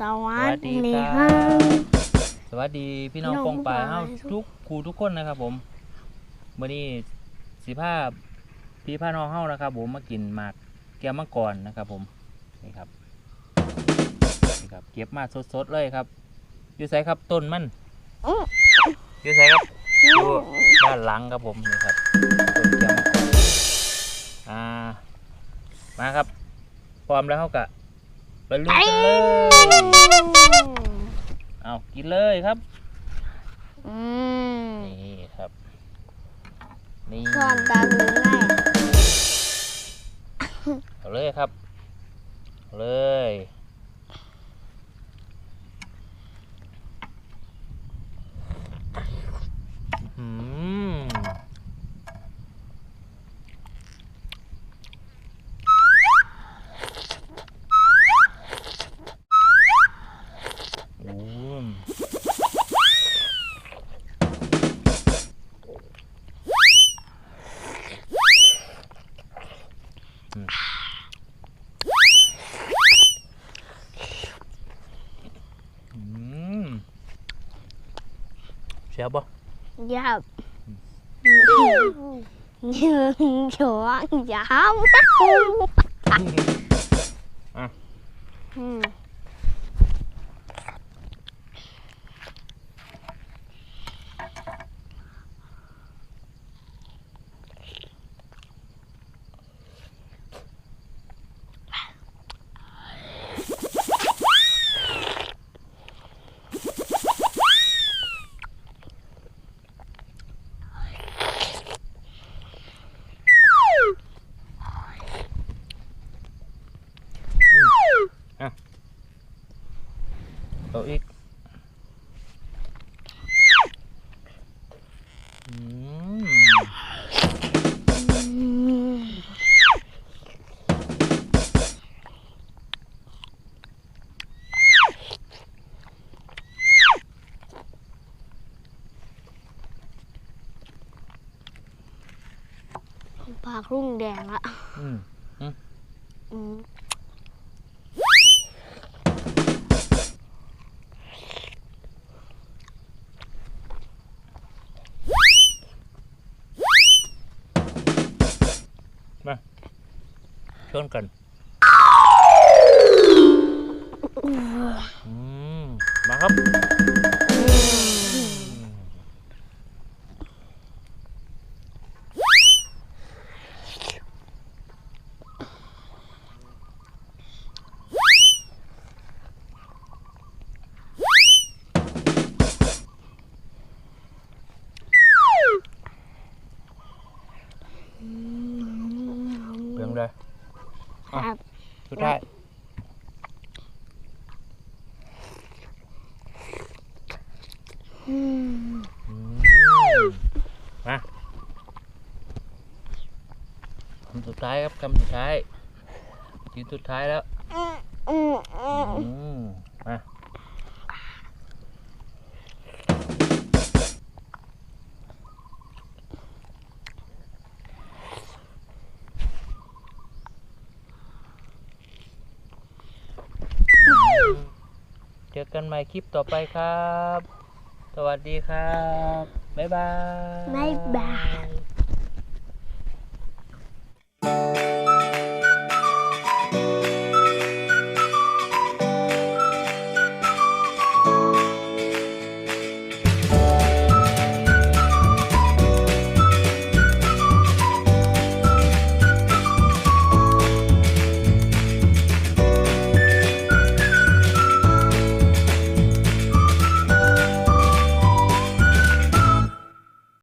สวัสวัสสดีดีคครัรับบสวัสดีพี่น้องพี่น้องปองปลายปองปลายเฮาทุกครูทุกคนนะครับ ผมวันนี้สิภาพพี่พาน้องเฮานะครับ ผมมากินหมากแก้วมังกรนะครับ ผมนี่ครับนี่ครับ เก็บมาสดๆเลยครับอยู่ไสครับต้นมันอื้ออยู่ไสครับอยู่ด้านหลังครับผมนี่ครับต้นแก้วมังกรอ่ามาครับพร้อมแล้วเฮากะ ไปลุยกันเลยเอากินเลยครับ อืมนี่ครับ นี่ก่อนตาหนึ่งไงเอาเลยครับเอาเลยอื้อหือโอ้ยอืม เสียบบ่ยับยืนฉวงยาว อะ อืม เอาอีกอืม ปากรุ่งแดงละอืมอืมชนกันอืมมาครับ เพียงเลยครับ สุดท้ายอืมอืมมาคำสุดท้ายครับคำสุดท้ายทีสุดท้ายแล้วอืม อืม จอกันใหม่คลิปต่อไปครับ สวัสดีครับ บ๊ายบาย บ๊ายบาย